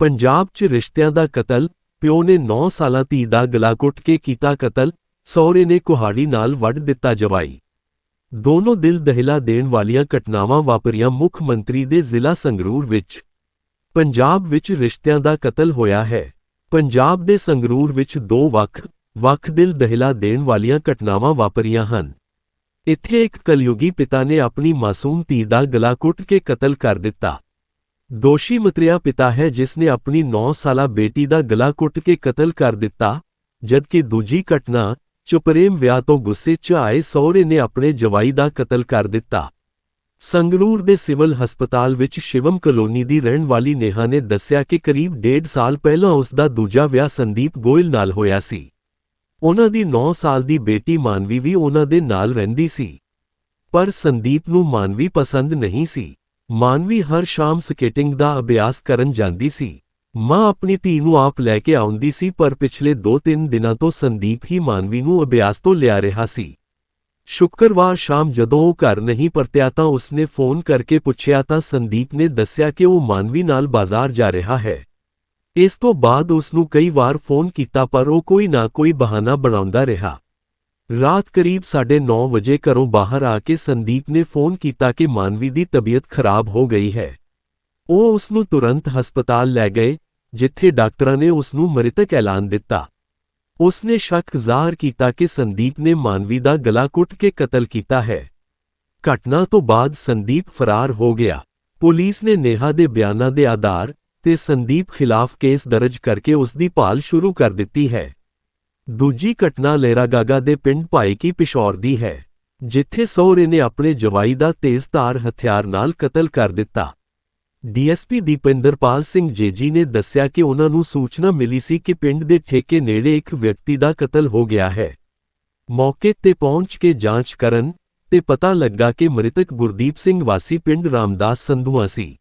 ਪੰਜਾਬ 'ਚ ਰਿਸ਼ਤਿਆਂ ਦਾ ਕਤਲ, ਪਿਓ ਨੇ 9 ਸਾਲਾਂ ਧੀ ਦਾ ਗਲਾ ਘੁੱਟ ਕੇ ਕੀਤਾ ਕਤਲ, ਸਹੁਰੇ ਨੇ ਕੁਹਾੜੀ ਨਾਲ ਵੱਢ ਦਿੱਤਾ ਜਵਾਈ। ਦੋਨੋਂ ਦਿਲ ਦਹਿਲਾ ਦੇਣ ਵਾਲੀਆਂ ਘਟਨਾਵਾਂ ਵਾਪਰੀਆਂ ਮੁੱਖ ਮੰਤਰੀ ਦੇ ਜ਼ਿਲ੍ਹਾ ਸੰਗਰੂਰ ਵਿੱਚ। ਪੰਜਾਬ ਵਿੱਚ ਰਿਸ਼ਤਿਆਂ ਦਾ ਕਤਲ ਹੋਇਆ ਹੈ। ਪੰਜਾਬ ਦੇ ਸੰਗਰੂਰ ਵਿੱਚ ਦੋ ਵੱਖ ਵੱਖ ਦਿਲ ਦਹਿਲਾ ਦੇਣ ਵਾਲੀਆਂ ਘਟਨਾਵਾਂ ਵਾਪਰੀਆਂ ਹਨ। ਇੱਥੇ ਇੱਕ ਕਲਯੁਗੀ ਪਿਤਾ ਨੇ ਆਪਣੀ ਮਾਸੂਮ ਧੀ ਦਾ ਗਲਾ ਕੁੱਟ ਕੇ ਕਤਲ ਕਰ ਦਿੱਤਾ। ਦੋਸ਼ੀ ਮਤਰਿਆ ਪਿਤਾ ਹੈ ਜਿਸ ਨੇ ਆਪਣੀ 9 ਸਾਲਾ ਬੇਟੀ ਦਾ ਗਲਾ ਕੁੱਟ ਕੇ ਕਤਲ ਕਰ ਦਿੱਤਾ, ਜਦਕਿ ਦੂਜੀ ਘਟਨਾ ਚੁਪਰੇਮ ਵਿਆਹ ਤੋਂ ਗੁੱਸੇ 'ਚ ਆਏ ਸਹੁਰੇ ਨੇ ਆਪਣੇ ਜਵਾਈ ਦਾ ਕਤਲ ਕਰ ਦਿੱਤਾ। ਸੰਗਰੂਰ ਦੇ ਸਿਵਲ ਹਸਪਤਾਲ ਵਿੱਚ ਸ਼ਿਵਮ ਕਲੋਨੀ ਦੀ ਰਹਿਣ ਵਾਲੀ ਨੇਹਾ ਨੇ ਦੱਸਿਆ ਕਿ ਕਰੀਬ ਡੇਢ ਸਾਲ ਪਹਿਲਾਂ ਉਸ ਦਾ ਦੂਜਾ ਵਿਆਹ ਸੰਦੀਪ ਗੋਇਲ ਨਾਲ ਹੋਇਆ ਸੀ। ਉਹਨਾਂ ਦੀ 9 ਸਾਲ ਦੀ ਬੇਟੀ ਮਾਨਵੀ ਵੀ ਉਹਨਾਂ ਦੇ ਨਾਲ ਰਹਿੰਦੀ ਸੀ। ਪਰ ਸੰਦੀਪ ਨੂੰ ਮਾਨਵੀ ਪਸੰਦ ਨਹੀਂ ਸੀ। ਮਾਨਵੀ ਹਰ ਸ਼ਾਮ ਸਕੇਟਿੰਗ ਦਾ ਅਭਿਆਸ ਕਰਨ ਜਾਂਦੀ ਸੀ। ਮਾਂ ਆਪਣੀ ਧੀ ਨੂੰ ਆਪ ਲੈ ਕੇ ਆਉਂਦੀ ਸੀ, ਪਰ ਪਿਛਲੇ 2-3 ਦਿਨਾਂ ਤੋਂ ਸੰਦੀਪ ਹੀ ਮਾਨਵੀ ਨੂੰ ਅਭਿਆਸ ਤੋਂ ਲਿਆ ਰਿਹਾ ਸੀ। ਸ਼ੁੱਕਰਵਾਰ ਸ਼ਾਮ ਜਦੋਂ ਉਹ ਘਰ ਨਹੀਂ ਪਰਤਿਆ ਤਾਂ ਉਸਨੇ ਫੋਨ ਕਰਕੇ ਪੁੱਛਿਆ ਤਾਂ ਸੰਦੀਪ ਨੇ ਦੱਸਿਆ ਕਿ ਉਹ ਮਾਨਵੀ ਨਾਲ ਬਾਜ਼ਾਰ ਜਾ ਰਿਹਾ ਹੈ। ਇਸ ਤੋਂ ਬਾਅਦ ਉਸ ਨੂੰ ਕਈ ਵਾਰ ਫੋਨ ਕੀਤਾ, ਪਰ ਉਹ ਕੋਈ ਨਾ ਕੋਈ ਬਹਾਨਾ ਬਣਾਉਂਦਾ ਰਿਹਾ। ਰਾਤ ਕਰੀਬ 9:30 ਵਜੇ ਘਰੋਂ ਬਾਹਰ ਆ ਕੇ ਸੰਦੀਪ ਨੇ ਫੋਨ ਕੀਤਾ ਕਿ ਮਾਨਵੀ ਦੀ ਤਬੀਅਤ ਖਰਾਬ ਹੋ ਗਈ ਹੈ। ਉਹ ਉਸ ਨੂੰ ਤੁਰੰਤ ਹਸਪਤਾਲ ਲੈ ਗਏ, ਜਿੱਥੇ ਡਾਕਟਰਾਂ ਨੇ ਉਸ ਨੂੰ ਮ੍ਰਿਤਕ ਐਲਾਨ ਦਿੱਤਾ। ਉਸ ਨੇ ਸ਼ੱਕ ਜ਼ਾਹਰ ਕੀਤਾ ਕਿ ਸੰਦੀਪ ਨੇ ਮਾਨਵੀ ਦਾ ਗਲਾ ਕੁੱਟ ਕੇ ਕਤਲ ਕੀਤਾ ਹੈ। ਘਟਨਾ ਤੋਂ ਬਾਅਦ ਸੰਦੀਪ ਫਰਾਰ ਹੋ ਗਿਆ। ਪੁਲਿਸ ਨੇ ਨੇਹਾ ਦੇ ਬਿਆਨਾਂ ਦੇ ਆਧਾਰ ਤੇ ਸੰਦੀਪ ਖਿਲਾਫ ਕੇਸ ਦਰਜ ਕਰਕੇ ਉਸ ਦੀ ਭਾਲ ਸ਼ੁਰੂ ਕਰ ਦਿੱਤੀ ਹੈ। ਦੂਜੀ ਘਟਨਾ ਲੇਰਾਗਾਗਾ ਦੇ ਪਿੰਡ ਭਾਈਕੀ ਪਿਸ਼ੌਰ ਦੀ ਹੈ, ਜਿੱਥੇ ਸਹੁਰੇ ਨੇ ਆਪਣੇ ਜਵਾਈ ਦਾ ਤੇਜ਼ਧਾਰ ਹਥਿਆਰ ਨਾਲ ਕਤਲ ਕਰ ਦਿੱਤਾ। ਡੀਐਸਪੀ ਦੀਪਿੰਦਰਪਾਲ ਸਿੰਘ ਜੇਜੀ ਨੇ ਦੱਸਿਆ ਕਿ ਉਹਨਾਂ ਨੂੰ ਸੂਚਨਾ ਮਿਲੀ ਸੀ ਕਿ ਪਿੰਡ ਦੇ ਠੇਕੇ ਨੇੜੇ ਇੱਕ ਵਿਅਕਤੀ ਦਾ ਕਤਲ ਹੋ ਗਿਆ ਹੈ। ਮੌਕੇ ਤੇ ਪਹੁੰਚ ਕੇ ਜਾਂਚ ਕਰਨ ਤੇ ਪਤਾ ਲੱਗਾ ਕਿ ਮ੍ਰਿਤਕ ਗੁਰਦੀਪ ਸਿੰਘ ਵਾਸੀ ਪਿੰਡ ਰਾਮਦਾਸ ਸੰਧੂਆ ਸੀ।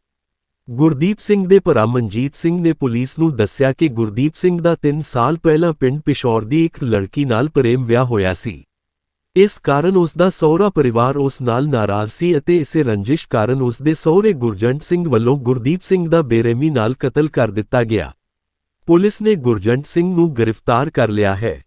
ਗੁਰਦੀਪ ਸਿੰਘ ਦੇ ਭਰਾ ਮਨਜੀਤ ਸਿੰਘ ਨੇ ਪੁਲਿਸ ਨੂੰ ਦੱਸਿਆ ਕਿ ਗੁਰਦੀਪ ਸਿੰਘ ਦਾ 3 ਸਾਲ ਪਹਿਲਾਂ ਪਿੰਡ ਪਿਸ਼ੌਰ ਦੀ ਇੱਕ ਲੜਕੀ ਨਾਲ ਪ੍ਰੇਮ ਵਿਆਹ ਹੋਇਆ ਸੀ। ਇਸ ਕਾਰਨ ਉਸ ਦਾ ਸਹੁਰਾ ਪਰਿਵਾਰ ਉਸ ਨਾਲ ਨਾਰਾਜ਼ ਸੀ ਅਤੇ ਇਸੇ ਰੰਜਿਸ਼ ਕਾਰਨ ਉਸ ਦੇ ਸਹੁਰੇ ਗੁਰਜੰਟ ਸਿੰਘ ਵੱਲੋਂ ਗੁਰਦੀਪ ਸਿੰਘ ਦਾ ਬੇਰਹਿਮੀ ਨਾਲ ਕਤਲ ਕਰ ਦਿੱਤਾ ਗਿਆ। ਪੁਲਿਸ ਨੇ ਗੁਰਜੰਟ ਸਿੰਘ ਨੂੰ ਗ੍ਰਿਫਤਾਰ ਕਰ ਲਿਆ ਹੈ।